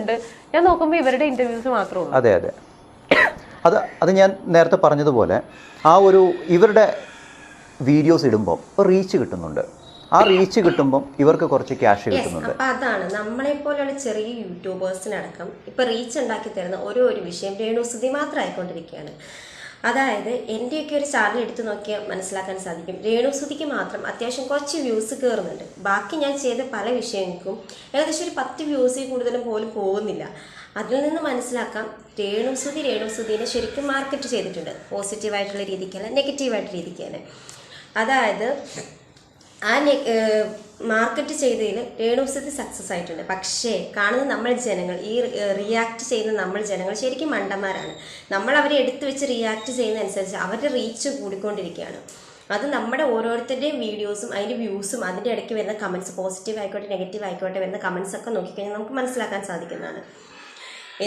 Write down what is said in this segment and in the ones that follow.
ഉണ്ട്. ഞാൻ നോക്കുമ്പോൾ ഇവരുടെ ഇന്റർവ്യൂസ് മാത്രമേ ഉള്ളൂ. അതെ അതെ. അത് അത് ഞാൻ നേരത്തെ പറഞ്ഞതുപോലെ ആ ഒരു ഇവരുടെ വീഡിയോസ് ഇടുമ്പോൾ റീച്ച് കിട്ടുന്നുണ്ട്. ആ റീച്ച് കിട്ടുമ്പോൾ ഇവർക്ക് കുറച്ച് ക്യാഷ് കിട്ടുന്നുണ്ട്. അപ്പൊ അതാണ്. നമ്മളെ പോലെയുള്ള ചെറിയ യൂട്യൂബേഴ്സിനടക്കം ഇപ്പൊ റീച്ച് ഉണ്ടാക്കി തരുന്ന ഓരോ ഒരു വിഷയം രേണുസുതി മാത്രം ആയിക്കൊണ്ടിരിക്കുകയാണ്. അതായത് എന്റെയൊക്കെ ഒരു ചാനൽ എടുത്തു നോക്കിയാൽ മനസ്സിലാക്കാൻ സാധിക്കും. രേണുസുതിക്ക് മാത്രം അത്യാവശ്യം കുറച്ച് വ്യൂസ് കയറുന്നുണ്ട് ബാക്കി ഞാൻ ചെയ്ത പല വിഷയങ്ങൾക്കും ഏകദേശം ഒരു പത്ത് വ്യൂസിൽ കൂടുതലും പോലും പോകുന്നില്ല. അതിൽ നിന്ന് മനസ്സിലാക്കാം രേണുസുതി രേണുസുതിനെ ശരിക്കും മാർക്കറ്റ് ചെയ്തിട്ടുണ്ട്. പോസിറ്റീവായിട്ടുള്ള രീതിക്കല്ല നെഗറ്റീവായിട്ടുള്ള രീതിക്ക് അതായത് ആ മാർക്കറ്റ് ചെയ്തതിൽ രേണുസതി സക്സസ് ആയിട്ടുണ്ട്. പക്ഷേ കാണുന്ന നമ്മൾ ജനങ്ങൾ ഈ റിയാക്ട് ചെയ്യുന്ന നമ്മൾ ജനങ്ങൾ ശരിക്കും മണ്ടന്മാരാണ്. നമ്മൾ അവരെ എടുത്തു വെച്ച് റിയാക്ട് ചെയ്യുന്നതനുസരിച്ച് അവരുടെ റീച്ച് കൂടിക്കൊണ്ടിരിക്കുകയാണ്. അത് നമ്മുടെ ഓരോരുത്തരുടെയും വീഡിയോസും അതിന്റെ വ്യൂസും അതിന്റെ ഇടയ്ക്ക് വരുന്ന കമൻസ് പോസിറ്റീവ് ആയിക്കോട്ടെ നെഗറ്റീവ് ആയിക്കോട്ടെ വരുന്ന കമൻസ് ഒക്കെ നോക്കിക്കഴിഞ്ഞാൽ നമുക്ക് മനസ്സിലാക്കാൻ സാധിക്കുന്നതാണ്.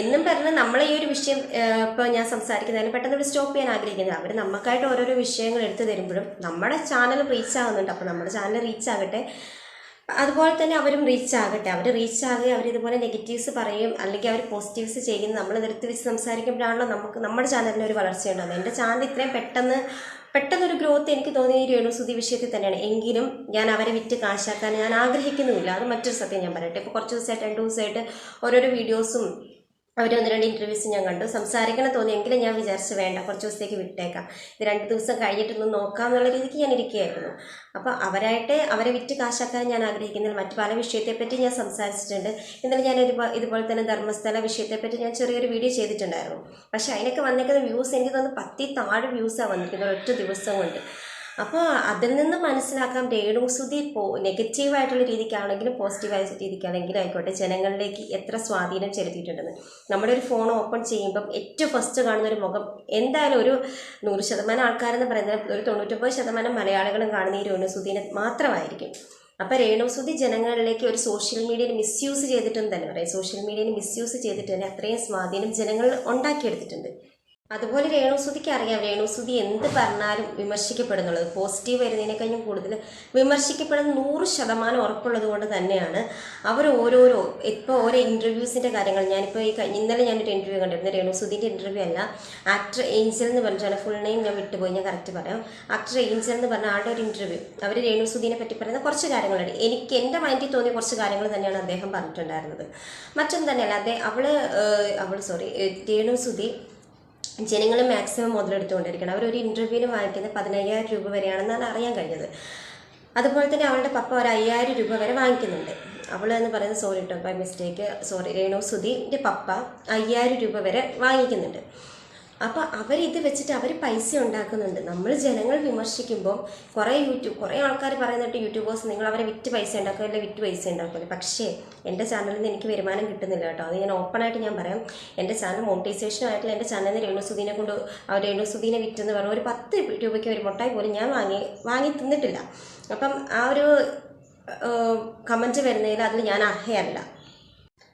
എന്നും പറഞ്ഞ് നമ്മൾ ഈ ഒരു വിഷയം ഇപ്പോൾ ഞാൻ സംസാരിക്കുന്നതിന് പെട്ടെന്ന് ഇവിടെ സ്റ്റോപ്പ് ചെയ്യാൻ ആഗ്രഹിക്കുന്നത് അവർ നമുക്കായിട്ട് ഓരോരോ വിഷയങ്ങൾ എടുത്തു തരുമ്പോഴും നമ്മുടെ ചാനൽ റീച്ച് ആകുന്നുണ്ട് അപ്പോൾ നമ്മുടെ ചാനൽ റീച്ച് ആകട്ടെ അതുപോലെ തന്നെ അവരും റീച്ച് ആകട്ടെ. അവർ റീച്ച് ആകുകയും അവർ ഇതുപോലെ നെഗറ്റീവ്സ് പറയും അല്ലെങ്കിൽ അവർ പോസിറ്റീവ്സ് ചെയ്യും നമ്മൾ നിർത്തി വെച്ച് സംസാരിക്കുമ്പോഴാണല്ലോ നമുക്ക് നമ്മുടെ ചാനലിന് ഒരു വളർച്ച ഉണ്ടാകുന്നത് എന്റെ ചാനൽ ഇത്രയും പെട്ടെന്ന് പെട്ടെന്നൊരു ഗ്രോത്ത് എനിക്ക് തോന്നിയ രേണുസുതി വിഷയത്തിൽ തന്നെയാണ്. എങ്കിലും ഞാൻ അവരെ വിറ്റ് കാശാക്കാൻ ഞാൻ ആഗ്രഹിക്കുന്നുമില്ല. അത് മറ്റൊരു സത്യം ഞാൻ പറയട്ടെ. ഇപ്പോൾ കുറച്ച് ദിവസമായിട്ട് രണ്ട് ദിവസമായിട്ട് ഓരോരോ വീഡിയോസും അവർ ഒന്ന് രണ്ട് ഇന്റർവ്യൂസ് ഞാൻ കണ്ടു. സംസാരിക്കണം തോന്നി എങ്കിലും ഞാൻ വിചാരിച്ചു വേണ്ട കുറച്ച് ദിവസത്തേക്ക് വിട്ടേക്കാം. ഇത് രണ്ട് ദിവസം കഴിഞ്ഞിട്ടൊന്ന് നോക്കാം എന്നുള്ള രീതിക്ക് ഞാൻ ഇരിക്കുകയായിരുന്നു. അപ്പോൾ അവരായിട്ട് അവരെ വിറ്റ് കാശാക്കാൻ ഞാൻ ആഗ്രഹിക്കുന്നില്ല. മറ്റു പല വിഷയത്തെപ്പറ്റി ഞാൻ സംസാരിച്ചിട്ടുണ്ട്. എന്നാലും ഞാൻ ഒരു ഇതുപോലെ തന്നെ ധർമ്മസ്ഥല വിഷയത്തെപ്പറ്റി ഞാൻ ചെറിയൊരു വീഡിയോ ചെയ്തിട്ടുണ്ടായിരുന്നു. പക്ഷേ അതിനൊക്കെ വന്നേക്കുന്ന വ്യൂസ് എനിക്ക് തോന്നുന്നു പത്തി താഴെ വ്യൂസാണ് വന്നിരിക്കുന്നത് ഒറ്റ ദിവസം കൊണ്ട്. അപ്പോൾ അതിൽ നിന്ന് മനസ്സിലാക്കാം രേണുസുതി പോ നെഗറ്റീവായിട്ടുള്ള രീതിക്കാണെങ്കിലും പോസിറ്റീവായ രീതിക്കാണെങ്കിലും ആയിക്കോട്ടെ ജനങ്ങളിലേക്ക് എത്ര സ്വാധീനം ചെലുത്തിയിട്ടുണ്ടെന്ന്. നമ്മുടെ ഒരു ഫോൺ ഓപ്പൺ ചെയ്യുമ്പം ഏറ്റവും ഫസ്റ്റ് കാണുന്ന ഒരു മുഖം എന്തായാലും ഒരു നൂറ് ശതമാനം ആൾക്കാരെന്ന് പറയുന്നത് ഒരു തൊണ്ണൂറ്റൊമ്പത് ശതമാനം മലയാളികളും കാണുന്ന ഈ രേണുസുതിനെ മാത്രമായിരിക്കും. അപ്പോൾ രേണുസുതി ജനങ്ങളിലേക്ക് ഒരു സോഷ്യൽ മീഡിയയിൽ മിസ്യൂസ് തന്നെ പറയാം സോഷ്യൽ മീഡിയയിൽ മിസ്യൂസ് ചെയ്തിട്ട് തന്നെ അത്രയും സ്വാധീനം ജനങ്ങൾ ഉണ്ടാക്കിയെടുത്തിട്ടുണ്ട്. അതുപോലെ രേണുസുതിക്ക് അറിയാം. രേണുസുതി എന്ത് പറഞ്ഞാലും വിമർശിക്കപ്പെടുന്നുള്ളത്. പോസിറ്റീവ് വരുന്നതിനെക്കഴിഞ്ഞും കൂടുതൽ വിമർശിക്കപ്പെടുന്ന നൂറ് ശതമാനം ഉറപ്പുള്ളത് കൊണ്ട് തന്നെയാണ്. അവർ ഓരോരോ ഇപ്പോൾ ഓരോ ഇന്റർവ്യൂസിന്റെ കാര്യങ്ങൾ ഞാനിപ്പോൾ ഈ ഇന്നലെ ഞാനൊരു ഇന്റർവ്യൂ കണ്ടിരുന്നു. രേണുസുതിന്റെ ഇന്റർവ്യൂ അല്ല ആക്ടർ ഏഞ്ചൽ എന്ന് പറഞ്ഞാണ് ഫുൾ നെയിം ഞാൻ വിട്ടുപോയി ഞാൻ കറക്റ്റ് പറയാം. ആക്ടർ ഏഞ്ചൽ എന്ന് പറഞ്ഞ ആളുടെ ഒരു ഇന്റർവ്യൂ അവർ രേണുസുതിനെ പറ്റി പറയുന്ന കുറച്ച് കാര്യങ്ങളുണ്ട് എനിക്ക് എന്റെ മൈൻഡിൽ തോന്നിയ കുറച്ച് കാര്യങ്ങൾ തന്നെയാണ് അദ്ദേഹം പറഞ്ഞിട്ടുണ്ടായിരുന്നത്. മറ്റൊന്നും തന്നെയല്ല അദ്ദേഹം അവൾ അവൾ സോറി രേണുസുതി ജനങ്ങൾ മാക്സിമം മുതലെടുത്തുകൊണ്ടിരിക്കണം അവർ ഒരു ഇന്റർവ്യൂവിന് വാങ്ങിക്കുന്നത് പതിനയ്യായിരം രൂപ വരെയാണെന്നാണ് അറിയാൻ കഴിഞ്ഞത്. അതുപോലെ തന്നെ അവളുടെ പപ്പ ഒരു അയ്യായിരം രൂപ വരെ വാങ്ങിക്കുന്നുണ്ട്. അവൾ എന്ന് പറയുന്നത് സോറി കേട്ടോ ബൈ മിസ്റ്റേക്ക് സോറി രേണു സുധീന്റെ പപ്പ അയ്യായിരം രൂപ വരെ വാങ്ങിക്കുന്നുണ്ട്. അപ്പോൾ അവരിത് വെച്ചിട്ട് അവർ പൈസ ഉണ്ടാക്കുന്നുണ്ട്. നമ്മൾ ജനങ്ങൾ വിമർശിക്കുമ്പോൾ കുറേ യൂട്യൂബ് കുറേ ആൾക്കാർ പറയുന്നിട്ട് യൂട്യൂബേഴ്സ് നിങ്ങൾ അവരെ വിറ്റ് പൈസ ഉണ്ടാക്കില്ല വിറ്റ് പൈസ ഉണ്ടാക്കുക പക്ഷേ എന്റെ ചാനലിൽ നിന്ന് എനിക്ക് വരുമാനം കിട്ടുന്നില്ല കേട്ടോ. അത് ഞാൻ ഓപ്പണായിട്ട് ഞാൻ പറയാം. എന്റെ ചാനൽ മോണിറ്റൈസേഷൻ ആയിട്ടുള്ള എന്റെ ചാനലിൽ രേണുസുദീനെ കൊണ്ട് രേണുസുദീനെ വിറ്റെന്ന് പറഞ്ഞു ഒരു പത്ത് രൂപയ്ക്ക് ഒരു മുട്ടായി പോലും ഞാൻ വാങ്ങി വാങ്ങി തിന്നിട്ടില്ല. അപ്പം ആ ഒരു കമന്റ് വരുന്നതിൽ അതിൽ ഞാൻ അർഹയല്ല.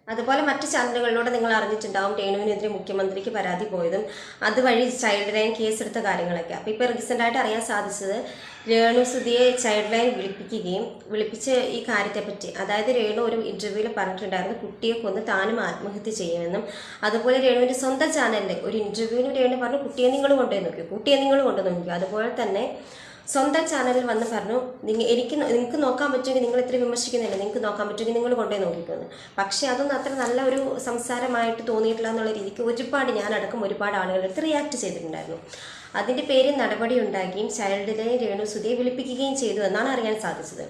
അതുപോലെ മറ്റു ചാനലുകളിലൂടെ നിങ്ങൾ അറിഞ്ഞിട്ടുണ്ടാവും രേണുവിനെതിരെ മുഖ്യമന്ത്രിക്ക് പരാതി പോയതും അതുവഴി ചൈൽഡ് ലൈൻ കേസെടുത്ത കാര്യങ്ങളൊക്കെ. അപ്പോൾ ഇപ്പോൾ റീസെന്റായിട്ട് അറിയാൻ സാധിച്ചത് രേണു സുധിയെ ചൈൽഡ് ലൈൻ വിളിപ്പിക്കുകയും വിളിപ്പിച്ച് ഈ കാര്യത്തെപ്പറ്റി. അതായത് രേണു ഒരു ഇന്റർവ്യൂവിൽ പറഞ്ഞിട്ടുണ്ടായിരുന്നു കുട്ടിയെ കൊന്ന് താനും ആത്മഹത്യ ചെയ്യുമെന്നും. അതുപോലെ രേണുവിന്റെ സ്വന്തം ചാനലിൽ ഒരു ഇന്റർവ്യൂവിന് രേണു പറഞ്ഞു കുട്ടിയെ നിങ്ങൾ കൊണ്ടുപോയി നോക്കിയോ കുട്ടിയെ നിങ്ങൾ കൊണ്ടുപോയി നോക്കിയോ അതുപോലെ തന്നെ സ്വന്തം ചാനലിൽ വന്ന് പറഞ്ഞു നിങ്ങൾ എനിക്ക് നിങ്ങൾക്ക് നോക്കാൻ പറ്റുമെങ്കിൽ നിങ്ങൾ ഇത്ര വിമർശിക്കുന്നില്ല നിങ്ങൾക്ക് നോക്കാൻ പറ്റുമെങ്കിൽ നിങ്ങൾ കൊണ്ടുപോയി നോക്കിക്കോന്ന്. പക്ഷേ അതൊന്നും അത്ര നല്ല ഒരു സംസാരമായിട്ട് തോന്നിയിട്ടില്ല എന്നുള്ള രീതിക്ക് ഒരുപാട് ഞാനടക്കം ഒരുപാട് ആളുകളെടുത്ത് റിയാക്ട് ചെയ്തിട്ടുണ്ടായിരുന്നു. അതിന്റെ പേരിൽ നടപടി ഉണ്ടാക്കുകയും ചൈൽഡിനെ രേണു സുധിയെ വിളിപ്പിക്കുകയും ചെയ്തു എന്നാണ് അറിയാൻ സാധിച്ചത്.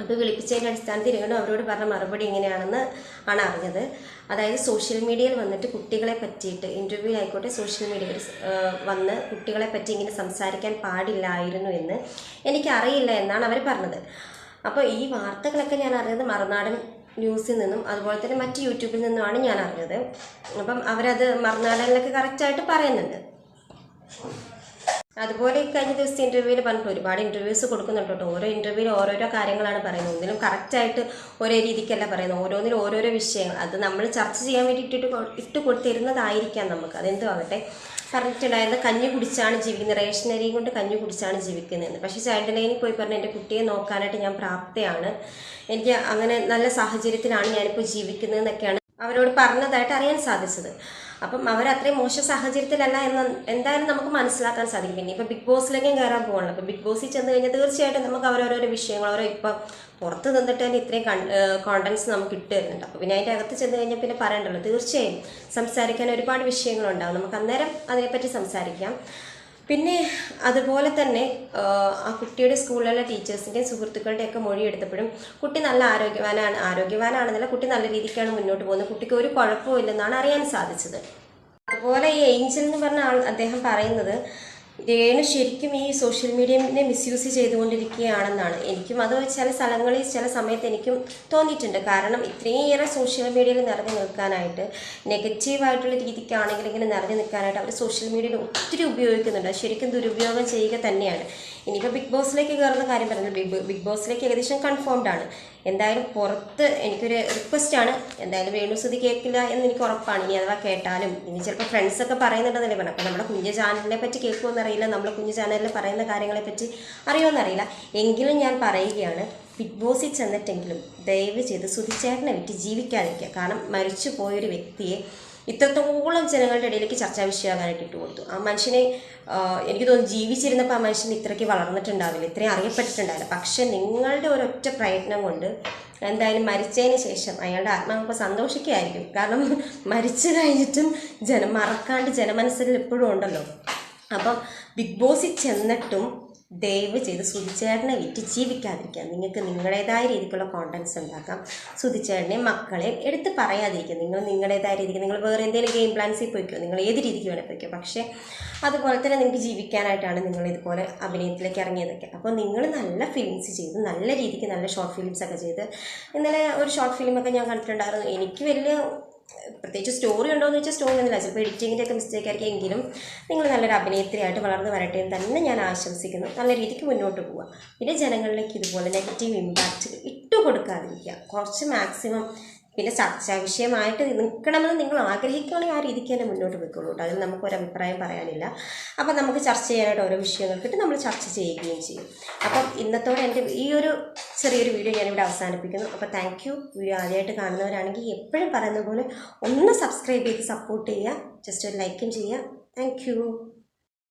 അപ്പോൾ വിളിപ്പിച്ചതിന്റെ അടിസ്ഥാനത്തിൽ രേണു അവരോട് പറഞ്ഞ മറുപടി ഇങ്ങനെയാണെന്ന് ആണ് അറിഞ്ഞത്. അതായത് സോഷ്യൽ മീഡിയയിൽ വന്നിട്ട് കുട്ടികളെ പറ്റിയിട്ട് ഇന്റർവ്യൂ ആയിക്കോട്ടെ സോഷ്യൽ മീഡിയയിൽ വന്ന് കുട്ടികളെ പറ്റി ഇങ്ങനെ സംസാരിക്കാൻ പാടില്ലായിരുന്നു എന്ന് എനിക്കറിയില്ല എന്നാണ് അവർ പറഞ്ഞത്. അപ്പോൾ ഈ വാർത്തകളൊക്കെ ഞാൻ അറിഞ്ഞത് മറുനാടൻ ന്യൂസിൽ നിന്നും അതുപോലെ തന്നെ മറ്റ് യൂട്യൂബിൽ നിന്നുമാണ് ഞാൻ അറിഞ്ഞത്. അപ്പം അവരത് മറുനാടനിലൊക്കെ കറക്റ്റായിട്ട് പറയുന്നുണ്ട്. അതുപോലെ ഈ കഴിഞ്ഞ ദിവസത്തെ ഇന്റർവ്യൂവിൽ പറഞ്ഞിട്ട് ഒരുപാട് ഇന്റർവ്യൂസ് കൊടുക്കുന്നുണ്ട് കേട്ടോ. ഓരോ ഇന്റർവ്യൂവിൽ ഓരോരോ കാര്യങ്ങളാണ് പറയുന്നത്. ഒന്നിലും കറക്റ്റായിട്ട് ഒരേ രീതിക്കല്ല പറയുന്നത്. ഓരോന്നിലും ഓരോരോ വിഷയങ്ങൾ. അത് നമ്മൾ ചർച്ച ചെയ്യാൻ വേണ്ടി ഇട്ടിട്ട് ഇട്ട് കൊടുത്തിരുന്നതായിരിക്കാം നമുക്ക്. അതെന്തോ ആവട്ടെ. പറഞ്ഞിട്ടുണ്ടായിരുന്നത് കഞ്ഞി കുടിച്ചാണ് ജീവിക്കുന്നത്. റേഷനരിയും കൊണ്ട് കഞ്ഞി കുടിച്ചാണ് ജീവിക്കുന്നതെന്ന് പക്ഷേ ചൈൽഡ് ലൈനിൽ പോയി പറഞ്ഞ് എന്റെ കുട്ടിയെ നോക്കാനായിട്ട് ഞാൻ പ്രാപ്തയാണ്. എനിക്ക് അങ്ങനെ നല്ല സാഹചര്യത്തിലാണ് ഞാനിപ്പോൾ ജീവിക്കുന്നതെന്നൊക്കെയാണ് അവരോട് പറഞ്ഞതായിട്ട് അറിയാൻ സാധിച്ചത്. അപ്പം അവർ അത്രയും മോശം സാഹചര്യത്തിലല്ല എന്ന് എന്തായാലും നമുക്ക് മനസ്സിലാക്കാൻ സാധിക്കും. പിന്നെ ഇപ്പം ബിഗ് ബോസിലേക്കും കയറാൻ പോകണം അപ്പം ബിഗ് ബോസിൽ ചെന്ന് കഴിഞ്ഞാൽ തീർച്ചയായിട്ടും നമുക്ക് അവരോരോരോ വിഷയങ്ങൾ ഓരോ ഇപ്പം പുറത്ത് നിന്നിട്ട് തന്നെ ഇത്രയും കോണ്ടൻസ് നമുക്ക് ഇട്ട് തരുന്നുണ്ട്. അപ്പോൾ പിന്നെ അതിന്റെ അകത്ത് ചെന്ന് കഴിഞ്ഞാൽ പിന്നെ പറയണ്ടല്ലോ. തീർച്ചയായും സംസാരിക്കാൻ ഒരുപാട് വിഷയങ്ങളുണ്ടാവും. നമുക്ക് അന്നേരം അതിനെപ്പറ്റി സംസാരിക്കാം. പിന്നെ അതുപോലെ തന്നെ ആ, കുട്ടിയുടെ സ്കൂളിലുള്ള ടീച്ചേഴ്സിന്റെയും സുഹൃത്തുക്കളുടെയൊക്കെ മൊഴി എടുത്തപ്പോഴും കുട്ടി നല്ല ആരോഗ്യവാനാണ് ആരോഗ്യവാനാണെന്നല്ല കുട്ടി നല്ല രീതിക്കാണ് മുന്നോട്ട് പോകുന്നത്. കുട്ടിക്ക് ഒരു കുഴപ്പവും ഇല്ലെന്നാണ് അറിയാൻ സാധിച്ചത്. അതുപോലെ ഈ ഏഞ്ചൽ എന്ന് പറഞ്ഞ ആൾ അദ്ദേഹം പറയുന്നത് രേണു ശരിക്കും ഈ സോഷ്യൽ മീഡിയനെ മിസ്യൂസ് ചെയ്തുകൊണ്ടിരിക്കുകയാണെന്നാണ്. എനിക്കും അത് ചില സ്ഥലങ്ങളിൽ ചില സമയത്ത് എനിക്കും തോന്നിയിട്ടുണ്ട്. കാരണം ഇത്രയേറെ സോഷ്യൽ മീഡിയയിൽ നിറഞ്ഞു നിൽക്കാനായിട്ട് നെഗറ്റീവായിട്ടുള്ള രീതിക്കാണെങ്കിൽ ഇങ്ങനെ നിറഞ്ഞു നിൽക്കാനായിട്ട് അവർ സോഷ്യൽ മീഡിയയിൽ ഒത്തിരി ഉപയോഗിക്കുന്നുണ്ട്. ശരിക്കും ദുരുപയോഗം ചെയ്യുക തന്നെയാണ്. ഇനിയിപ്പോൾ ബിഗ് ബോസിലേക്ക് കയറുന്ന കാര്യം പറഞ്ഞു ബിഗ് ബിഗ് ബോസിലേക്ക് ഏകദേശം കൺഫേംഡ് ആണ്. എന്തായാലും പുറത്ത് എനിക്കൊരു റിക്വസ്റ്റ് ആണ്. എന്തായാലും വേണുസുതി കേൾക്കില്ല എന്ന് എനിക്ക് ഉറപ്പാണ്. ഇനി അഥവാ കേട്ടാലും. ഇനി ചിലപ്പോൾ ഫ്രണ്ട്സൊക്കെ പറയുന്നുണ്ടെന്നല്ലേ പറഞ്ഞു അപ്പോൾ നമ്മുടെ കുഞ്ഞു ചാനലിനെ പറ്റി കേൾക്കുമെന്നറിയില്ല നമ്മൾ കുഞ്ഞു ചാനലിൽ പറയുന്ന കാര്യങ്ങളെപ്പറ്റി അറിയുമെന്നറിയില്ല എങ്കിലും ഞാൻ പറയുകയാണ് ബിഗ് ബോസിൽ ചെന്നിട്ടെങ്കിലും ദയവ് ചെയ്ത് സുധിച്ചേട്ടനെ വിറ്റ് ജീവിക്കാതിരിക്കുക. കാരണം മരിച്ചു പോയൊരു വ്യക്തിയെ ഇത്രത്തോളം ജനങ്ങളുടെ ഇടയിലേക്ക് ചർച്ചാ വിഷയമാകാനായിട്ട് ഇട്ട് കൊടുത്തു. ആ മനുഷ്യനെ എനിക്ക് തോന്നുന്നു ജീവിച്ചിരുന്നപ്പോൾ ആ മനുഷ്യൻ ഇത്രയ്ക്ക് വളർന്നിട്ടുണ്ടാവില്ല. ഇത്രയും അറിയപ്പെട്ടിട്ടുണ്ടാവില്ല. പക്ഷെ നിങ്ങളുടെ ഒരൊറ്റ പ്രയത്നം കൊണ്ട് എന്തായാലും മരിച്ചതിന് ശേഷം അയാളുടെ ആത്മാവ് സന്തോഷിക്കുകയായിരിക്കും. കാരണം മരിച്ചു കഴിഞ്ഞിട്ടും ജനം മറക്കാണ്ട് ജനമനസ്സിൽ എപ്പോഴും ഉണ്ടല്ലോ. അപ്പം ബിഗ് ബോസിൽ ചെന്നിട്ടും ദയവ് ചെയ്ത് സുധിച്ചേട്ടനെ വിറ്റ് ജീവിക്കാതിരിക്കുക. നിങ്ങൾക്ക് നിങ്ങളുടേതായ രീതിക്കുള്ള കോണ്ടൻസ് ഉണ്ടാക്കാം. സുധിച്ചേട്ടനെ മക്കളെ എടുത്ത് പറയാതിരിക്കുക. നിങ്ങൾ നിങ്ങളുടേതായ രീതിക്ക് നിങ്ങൾ വേറെ എന്തെങ്കിലും ഗെയിം പ്ലാൻസിൽ പോയിക്കോ. നിങ്ങൾ ഏത് രീതിക്ക് വേണേൽ പോയിക്കോ. പക്ഷേ അതുപോലെ തന്നെ നിങ്ങൾക്ക് ജീവിക്കാനായിട്ടാണ് നിങ്ങൾ ഇതുപോലെ അഭിനയത്തിലേക്ക് ഇറങ്ങിയതൊക്കെ. അപ്പോൾ നിങ്ങൾ നല്ല ഫിലിംസ് ചെയ്ത് നല്ല രീതിക്ക് നല്ല ഷോർട്ട് ഫിലിംസ് ഒക്കെ ചെയ്ത് ഇന്നലെ ഒരു ഷോർട്ട് ഫിലിമൊക്കെ ഞാൻ കണ്ടിട്ടുണ്ടായിരുന്നു. എനിക്ക് വലിയ പ്രത്യേകിച്ച് സ്റ്റോറി ഉണ്ടോ എന്ന് വെച്ചാൽ സ്റ്റോറി ഒന്നുമില്ല ചിലപ്പോൾ എഡിറ്റിങ്ങിന്റെ ഒക്കെ മിസ്റ്റേക്ക് ആയിരിക്കും. എങ്കിലും നിങ്ങൾ നല്ലൊരു അഭിനേത്രിയായിട്ട് വളർന്നു വരട്ടെ എന്ന് തന്നെ ഞാൻ ആശംസിക്കുന്നു. നല്ല രീതിക്ക് മുന്നോട്ട് പോവുക പിന്നെ ജനങ്ങളിലേക്ക് ഇതുപോലെ നെഗറ്റീവ് ഇമ്പാക്റ്റ് ഇട്ട് കൊടുക്കാതിരിക്കുക കുറച്ച് മാക്സിമം പിന്നെ ചർച്ചാ വിഷയമായിട്ട് നിൽക്കണമെന്ന് നിങ്ങൾ ആഗ്രഹിക്കുകയാണെങ്കിൽ ആ രീതിക്ക് തന്നെ മുന്നോട്ട് പോയിക്കോളൂ കേട്ടോ. അതിൽ നമുക്ക് ഒരു അഭിപ്രായം പറയാനില്ല. അപ്പം നമുക്ക് ചർച്ച ചെയ്യാനായിട്ട് ഓരോ വിഷയങ്ങൾ കിട്ടും നമ്മൾ ചർച്ച ചെയ്യുകയും ചെയ്യും. അപ്പം ഇന്നത്തോടെ എന്റെ ഈ ഒരു ചെറിയൊരു വീഡിയോ ഞാനിവിടെ അവസാനിപ്പിക്കുന്നു. അപ്പോൾ താങ്ക് യു വീഡിയോ ആദ്യമായിട്ട് കാണുന്നവരാണെങ്കിൽ എപ്പോഴും പറയുന്ന പോലെ ഒന്ന് സബ്സ്ക്രൈബ് ചെയ്ത് സപ്പോർട്ട് ചെയ്യുക. ജസ്റ്റ് ഒരു ലൈക്കും ചെയ്യുക. താങ്ക്